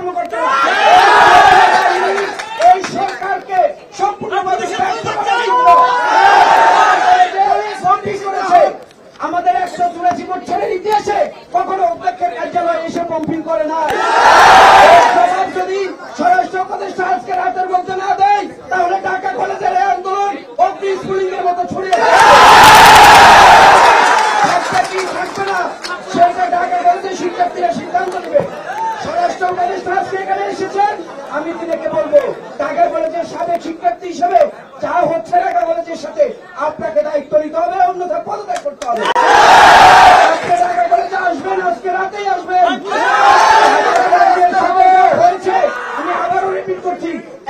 কর্মকর্তারা এই সরকারকে সম্পূর্ণভাবে আমাদের একশো চুরাশি বছরের ইতিহাসে কখনো অধ্যক্ষের কার্যালয়ে এসে পম্পিং করে না। যদি স্বরাষ্ট্র উপদেষ্টা আজকে রাতের মধ্যে না দেয় তাহলে ঢাকা কলেজের এই আন্দোলন অগ্নি এর মতো ছড়িয়ে যাবে। একটা কি থাকবে না? সেটা ঢাকা কলেজের শিক্ষার্থীরা সিদ্ধান্ত নেবে।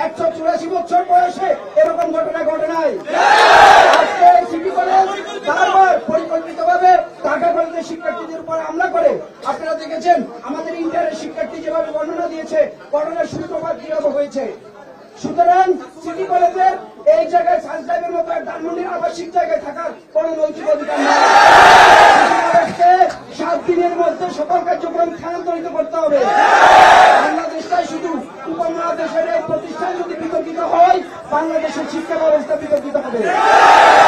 একশো চুরাশি বছর বয়সে এরকম ঘটনা ঘটে নাই আজকে সিটি কলেজ বারবার পরিকল্পিতভাবে কলেজের শিক্ষার্থীদের উপর হামলা করে। আপনারা দেখেছেন, আমাদের ইন্টারের শিক্ষার্থী যেভাবে বর্ণনা দিয়েছে ঘটনার সূত্রপাত কীভাবে হয়েছে। সুতরাং সিটি কলেজের এই জায়গায় সানসাইবের মতো এক ধানমন্ডির আবাসিক জায়গায় থাকার কোন নৈতিক অধিকার নেই। সাত দিনের মধ্যে সকল কার্যক্রম স্থানান্তরিত করতে হবে। বাংলাদেশটাই শুধু উপমহাদেশের এই প্রতিষ্ঠান যদি বিতর্কিত হয়, বাংলাদেশের শিক্ষা ব্যবস্থা বিতর্কিত হবে।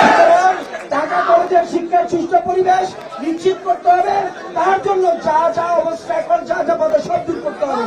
সুতরাং ঢাকা কলেজের শিক্ষার সুস্থ পরিবেশ নিশ্চিত করতে হবে। তার জন্য যা যা অবস্থা এখন যা যা পদে সব দূর করতে হবে।